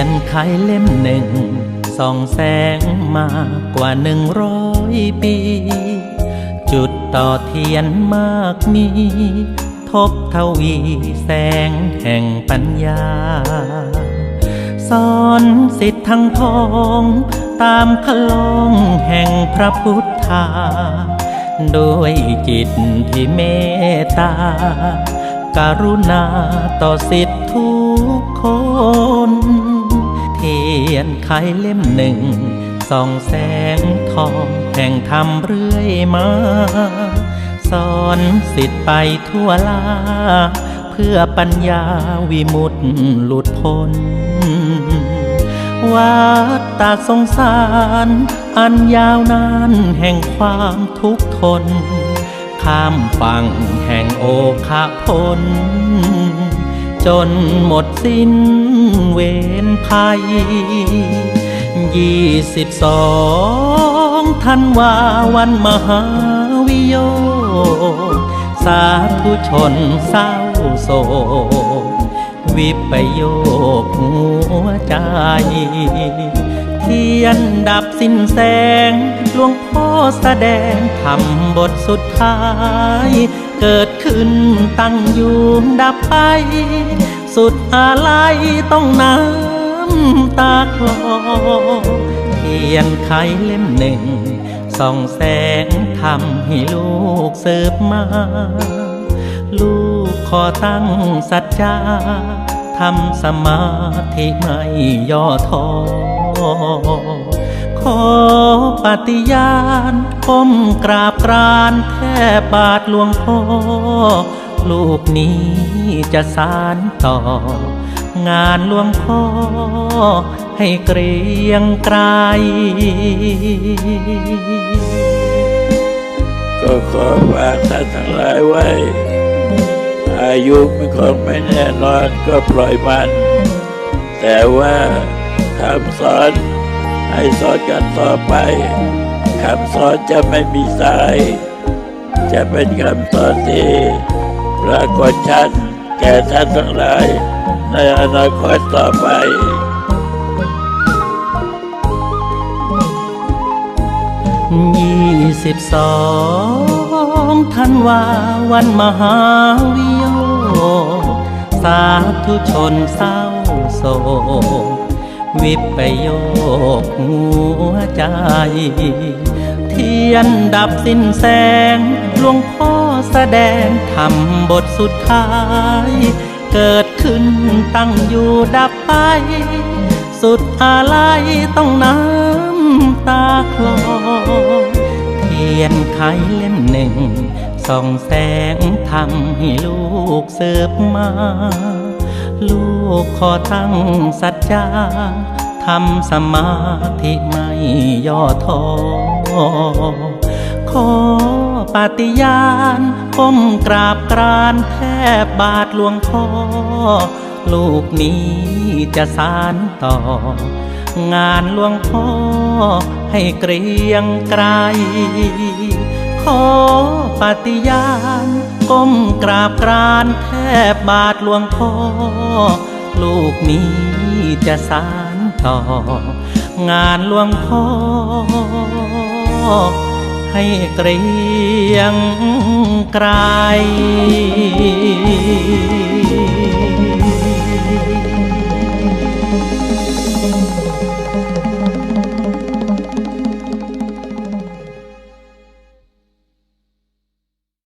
ยนไขเล่มหนึ่งส่องแสงมากว่าหนึ่งร้อยปี จุดต่อเทียนมากมี ทบทวีแสงแห่งปัญญาสอนสิทธิ์ทั้งพอง ตามคลองแห่งพระพุทธาด้วยจิตที่เมตตาการุณาต่อสิทธิ์ทุกคน ทียนไขเล่มหนึ่งส่องแสงทองแห่งธรรมเรื่อยมาสอนสิทธิ์ไปทั่วลา เพื่อปัญญาวิมุตติหลุดพ้นวัฏตาสงสาร อันยาวนานแห่งความทุกข์ทน ข้ามฝั่งแห่งโอคาพล จนหมดสิ้นเวรภัยยี่สิบสองธันวาวันมหาวิโย สาธุชนเศร้าโศกวิปโยคหัวใจ เทียนดับสิ้นแสง หลวงพ่อแสดงทำบทสุดท้าย เกิดขึ้นตั้งอยู่ดับไป สุดอะไรยต้องน้ำตาคลอเทียนไขเล่มหนึ่งส่องแสงทำให้ลูกเสืบมา ลูกขอตั้งสัจจาทำสมาธิไม่ย่อท้อ ปฏิญาณก้มกราบกรานแท่บาทหลวงพ่อลูกนี้จะสารต่อ งานหลวงพ่อให้เกรียงไกรก็ขอฝากท่านทั้งหลายไว้ อายุไม่คงไม่แน่นอนก็ปล่อยมัน แต่ว่าคำสอน ให้สอนกันต่อไปคำสอนจะไม่มีสาย จะเป็นคำสอนที่ปรากฏชัดแก่ท่านทั้งหลาย ในอนาคตต่อไปยี่สิบสองธันวาวันมหาวิโยสาธุชนเศร้าโศก วิปโยคหัวใจ เทียนดับสิ้นแสง หลวงพ่อแสดงทำบทสุดท้าย เกิดขึ้นตั้งอยู่ดับไป สุดอะไรยต้องน้ำตาคลอเทียนไขเล่มหนึ่งส่องแสงทำให้ลูกเสืบมา ลูกขอตั้งสัจจาทำสมาธิไม่ย่อท้อขอปฏิญาณก้มกราบกรานแทบบาทหลวงพ่อ ลูกนี้จะสานต่อ งานหลวงพ่อให้เกรียงไกรขอปฏิญาณ ก้มกราบกรานแทบบาทหลวงพ่อ ลูกนี้จะสานต่อ งานหลวงพ่อ ให้เกรียงไกร